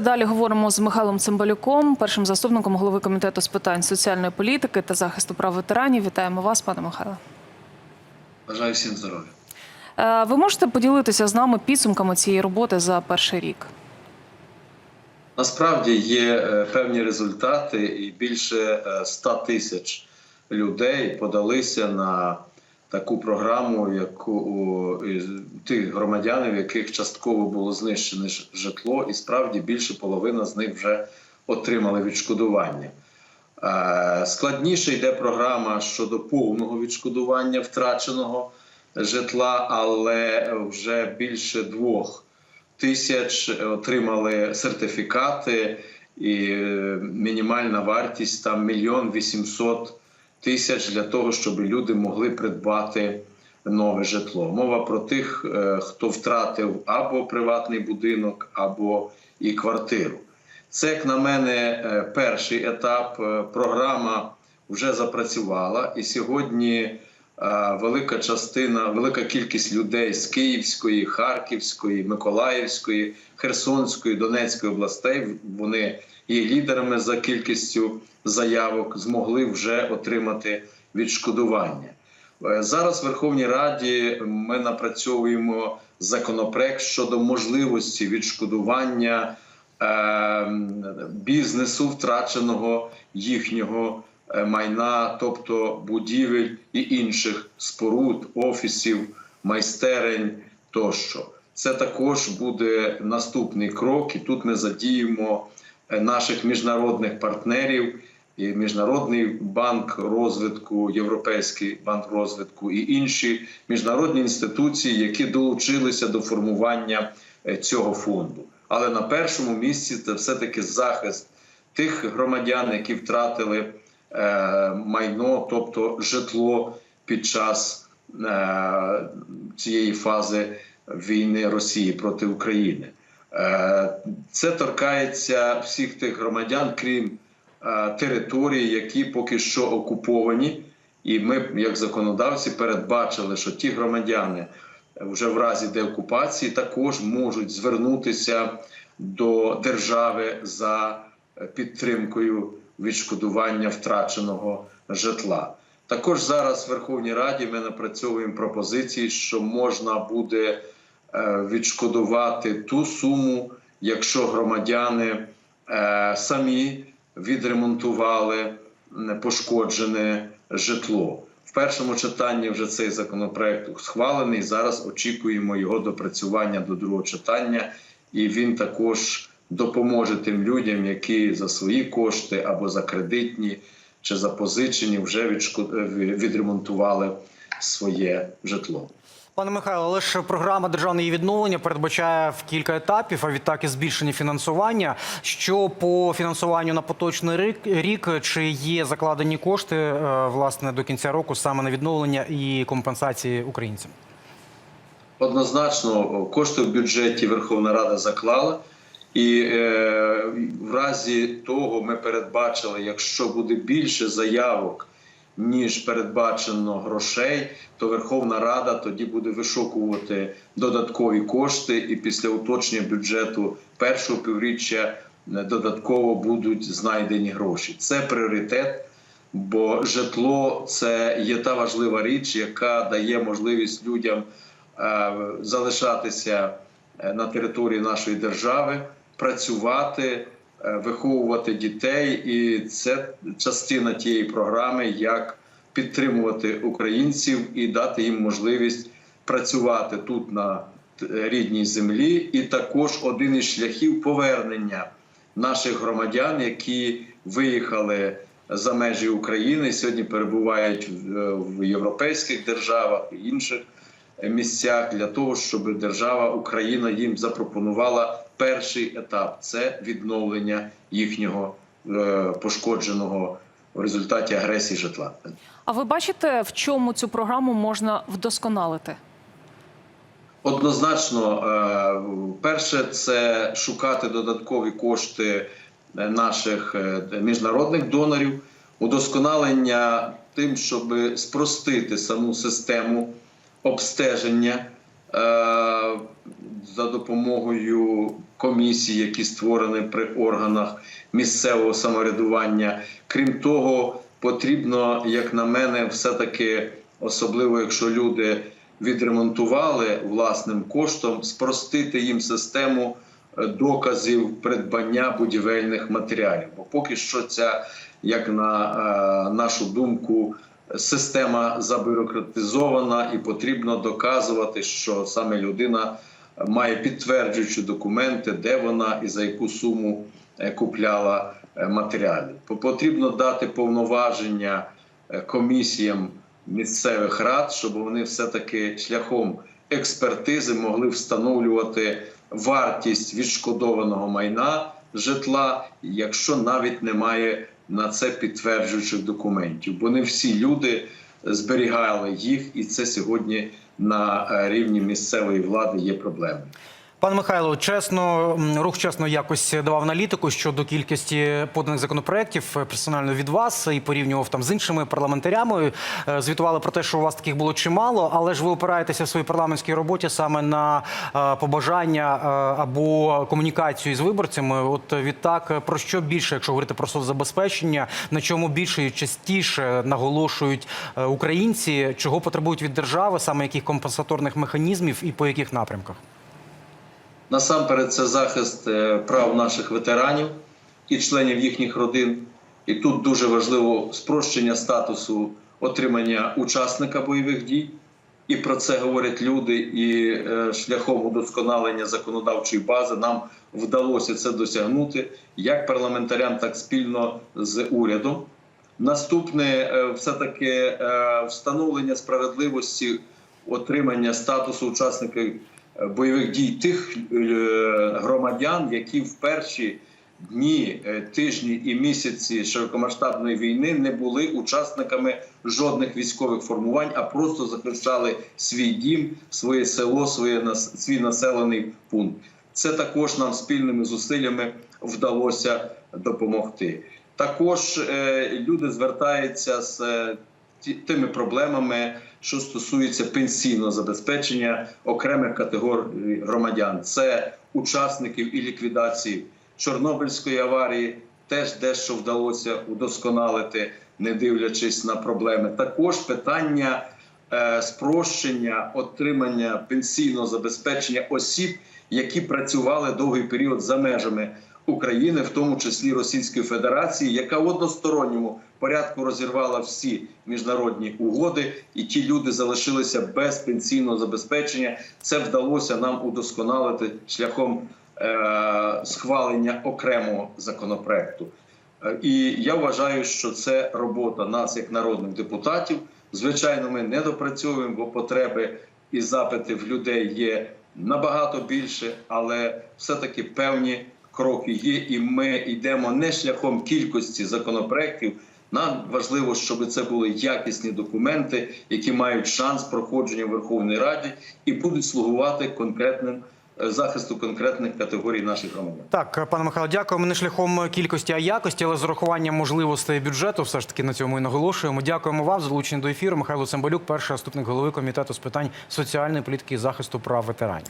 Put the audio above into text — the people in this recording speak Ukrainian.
Далі говоримо з Михайлом Цимбалюком, першим заступником голови комітету з питань соціальної політики та захисту прав ветеранів. Вітаємо вас, пане Михайло. Бажаю всім здоров'я. Е, Ви можете поділитися з нами підсумками цієї роботи за перший рік? Насправді є е, певні результати, і більше е, 100 тисяч людей подалися на таку програму, яку тих громадян, в яких частково було знищене житло, і справді більше половина з них вже отримали відшкодування. Е, Складніше йде програма щодо повного відшкодування втраченого житла, але вже більше двох тисяч отримали сертифікати, і е, мінімальна вартість там мільйон вісімсот тисяч для того, щоб люди могли придбати нове житло. Мова про тих, е, хто втратив або приватний будинок, або і квартиру. Це, як на мене, е, перший етап. Е, Програма вже запрацювала, і сьогодні велика частина, велика кількість людей з Київської, Харківської, Миколаївської, Херсонської, Донецької областей. Вони є лідерами за кількістю заявок, змогли вже отримати відшкодування. Е, Зараз в Верховній Раді ми напрацьовуємо законопроект щодо можливості відшкодування е, бізнесу, втраченого їхнього майна, тобто будівель і інших споруд, офісів, майстерень тощо. Це також буде наступний крок, і тут ми задіємо е, наших міжнародних партнерів. І Міжнародний банк розвитку, Європейський банк розвитку і інші міжнародні інституції, які долучилися до формування е, цього фонду. Але на першому місці це все-таки захист тих громадян, які втратили е, майно, тобто житло під час е, цієї фази війни Росії проти України. Е, це торкається всіх тих громадян, крім е, територій, які поки що окуповані. І ми, як законодавці, передбачили, що ті громадяни вже в разі деокупації також можуть звернутися до держави за підтримкою відшкодування втраченого житла. Також зараз в Верховній Раді ми напрацьовуємо пропозиції, що можна буде е, відшкодувати ту суму, якщо громадяни е, самі відремонтували пошкоджене житло. В першому читанні вже цей законопроект схвалений. Зараз очікуємо його допрацювання до другого читання, і він також допоможе тим людям, які за свої кошти або за кредитні чи запозичені вже відшко- е, відремонтували своє житло. Пане Михайло, але ж програма державне відновлення передбачає в кілька етапів, а відтак і збільшення фінансування. Що по фінансуванню на поточний рік, рік чи є закладені кошти е, власне до кінця року саме на відновлення і компенсації українцям? Однозначно, кошти в бюджеті Верховна Рада заклала, і е, в разі того ми передбачили, якщо буде більше заявок, ніж передбачено грошей, то Верховна Рада тоді буде вишукувати додаткові кошти, і після уточнення бюджету першого півріччя е, додатково будуть знайдені гроші. Це пріоритет. Бо житло це є та важлива річ, яка дає можливість людям е, залишатися е, на території нашої держави, працювати, е, виховувати дітей, і це частина тієї програми, як підтримувати українців і дати їм можливість працювати тут на рідній землі, і також один із шляхів повернення наших громадян, які виїхали за межі України, сьогодні перебувають в- е, європейських державах і інших е, місцях для того, щоб держава Україна їм запропонувала перший етап це відновлення їхнього е, пошкодженого в результаті агресії житла. А ви бачите, в чому цю програму можна вдосконалити? Однозначно, е, перше це шукати додаткові кошти е, наших міжнародних донорів, удосконалення тим, щоб спростити саму систему обстеження за допомогою комісій, які створені при органах місцевого самоврядування. Крім того, потрібно, як на мене, все-таки, особливо якщо люди відремонтували власним коштом, спростити їм систему е, доказів придбання будівельних матеріалів. Бо поки що ця, як на е, нашу думку, система забюрократизована і потрібно доказувати, що саме людина має підтверджуючі документи, де вона і за яку суму е, купляла е, матеріали. Потрібно дати повноваження е, комісіям місцевих рад, щоб вони все-таки шляхом експертизи могли встановлювати вартість відшкодованого майна житла, якщо навіть немає на це підтверджуючих документів. Бо не всі люди зберігали їх, і це сьогодні на е, рівні місцевої влади є проблемою. Пане Михайло, чесно, рух чесно якось давав аналітику щодо кількості поданих законопроєктів е, персонально від вас і порівнював там з іншими парламентарями. Е, Звітували про те, що у вас таких було чимало, але ж ви опираєтеся в своїй парламентській роботі саме на е, побажання або комунікацію з виборцями. От відтак, про що більше, якщо говорити про соцзабезпечення, на чому більше і частіше наголошують українці, чого потребують від держави, саме яких компенсаторних механізмів і по яких напрямках? Насамперед, це захист е, прав наших ветеранів і членів їхніх родин. І тут дуже важливо спрощення статусу отримання учасника бойових дій. І про це говорять люди. І е, шляхом удосконалення законодавчої бази нам вдалося це досягнути як парламентарям, так спільно з урядом. Наступне е, все-таки е, встановлення справедливості отримання статусу учасника бойових дій тих е, громадян, які в перші дні, е, тижні і місяці широкомасштабної війни не були учасниками жодних військових формувань, а просто захищали свій дім, своє село, своє свій населений пункт. Це також нам спільними зусиллями вдалося допомогти. Також е, люди звертаються з тими проблемами, що стосуються пенсійного забезпечення окремих категорій громадян. Це учасників і ліквідації Чорнобильської аварії, теж дещо вдалося удосконалити, не дивлячись на проблеми. Також питання е, спрощення отримання пенсійного забезпечення осіб, які працювали довгий період за межами України, в тому числі Російської Федерації, яка в односторонньому порядку розірвала всі міжнародні угоди, і ті люди залишилися без пенсійного забезпечення. Це вдалося нам удосконалити шляхом е, схвалення окремого законопроекту. Е, І я вважаю, що це робота нас, як народних депутатів. Звичайно, ми не допрацьовуємо, бо потреби і запити в людей є набагато більше, але все-таки певні кроки є, і ми йдемо не шляхом кількості законопроєктів. Нам важливо, щоб це були якісні документи, які мають шанс проходження в Верховній Раді і будуть слугувати конкретним е, захисту конкретних категорій наших громадян. Так, пане Михайло, дякуємо не шляхом кількості, а якості, але з урахуванням можливостей бюджету. Все ж таки на цьому і наголошуємо. Дякуємо вам за залучення до ефіру. Михайло Цимбалюк, перший заступник голови комітету з питань соціальної політики і захисту прав ветеранів.